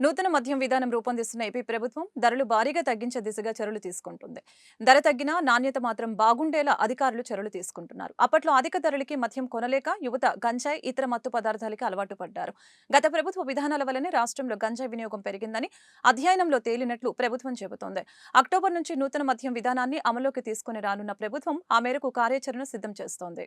నూతన మద్యం విధానం రూపొందిస్తున్న ఏపీ ప్రభుత్వం ధరలు భారీగా తగ్గించే దిశగా చర్యలు తీసుకుంటుంది. ధర తగ్గినా నాణ్యత మాత్రం బాగుండేలా అధికారులు చర్యలు తీసుకుంటున్నారు. అప్పట్లో అధిక ధరలకి మద్యం కొనలేక యువత గంజాయి ఇతర మత్తు పదార్థాలకి అలవాటు పడ్డారు. గత ప్రభుత్వ విధానాల వల్లనే రాష్ట్రంలో గంజాయి వినియోగం పెరిగిందని అధ్యయనంలో తేలినట్లు ప్రభుత్వం చెబుతోంది. అక్టోబర్ నుంచి నూతన మద్యం విధానాన్ని అమలులోకి తీసుకుని రానున్న ప్రభుత్వం ఆ మేరకు కార్యాచరణ సిద్ధం చేస్తోంది.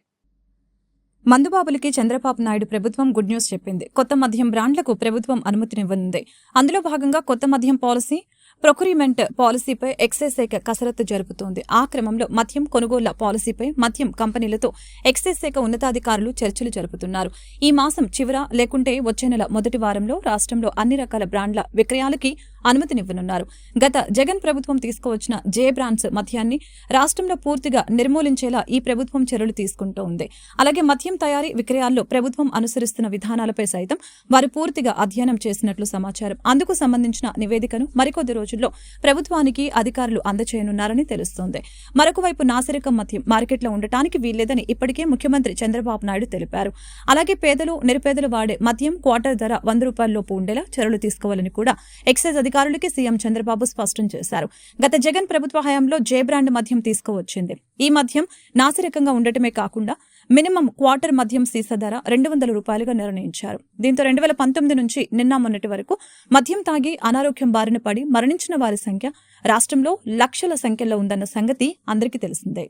మందుబాబులకి చంద్రబాబు నాయుడు ప్రభుత్వం గుడ్ న్యూస్ చెప్పింది. కొత్త మద్యం బ్రాండ్లకు ప్రభుత్వం అనుమతినివ్వనుంది. అందులో భాగంగా కొత్త మద్యం పాలసీ ప్రొక్యూరిమెంట్ పాలసీపై ఎక్సైజ్ శాఖ కసరత్తు జరుపుతోంది. ఆ క్రమంలో మద్యం కొనుగోళ్ళ పాలసీపై మద్యం కంపెనీలతో ఎక్సైజ్ శాఖ ఉన్నతాధికారులు చర్చలు జరుపుతున్నారు. ఈ మాసం చివర లేకుంటే వచ్చే నెల మొదటి వారంలో రాష్ట్రంలో అన్ని రకాల బ్రాండ్ల విక్రయాలకి అనుమతినివ్వనున్నారు. గత జగన్ ప్రభుత్వం తీసుకువచ్చిన జే బ్రాండ్స్ మద్యాన్ని రాష్ట్రంలో పూర్తిగా నిర్మూలించేలా ఈ ప్రభుత్వం చర్యలు తీసుకుంటూ ఉంది. అలాగే మద్యం తయారీ విక్రయాల్లో ప్రభుత్వం అనుసరిస్తున్న విధానాలపై సైతం వారు పూర్తిగా అధ్యయనం చేసినట్లు సమాచారం. అందుకు సంబంధించిన నివేదికను మరికొద్ది రోజుల్లో ప్రభుత్వానికి అధికారులు అందచేయనున్నారని తెలుస్తోంది. మరొక వైపు నాసిరకం మద్యం మార్కెట్లో ఉండటానికి వీల్లేదని ఇప్పటికే ముఖ్యమంత్రి చంద్రబాబు నాయుడు తెలిపారు. అలాగే పేదలు నిరుపేదలు వాడే మద్యం క్వార్టర్ ధర వంద రూపాయలలోపు ఉండేలా చర్యలు తీసుకోవాలని కూడా ఎక్సైజ్ అధికారులకి సీఎం చంద్రబాబు స్పష్టం చేశారు. గత జగన్ ప్రభుత్వ హయాంలో జే బ్రాండ్ మద్యం తీసుకువచ్చింది. ఈ మద్యం నాసిరకంగా ఉండటమే కాకుండా మినిమం క్వార్టర్ మద్యం సీసా ధర రెండు వందల రూపాయలుగా నిర్ణయించారు. దీంతో రెండు వేల పంతొమ్మిది నుంచి నిన్న మొన్నటి వరకు మద్యం తాగి అనారోగ్యం బారిన పడి మరణించిన వారి సంఖ్య రాష్ట్రంలో లక్షల సంఖ్యలో ఉందన్న సంగతి అందరికీ తెలిసిందే.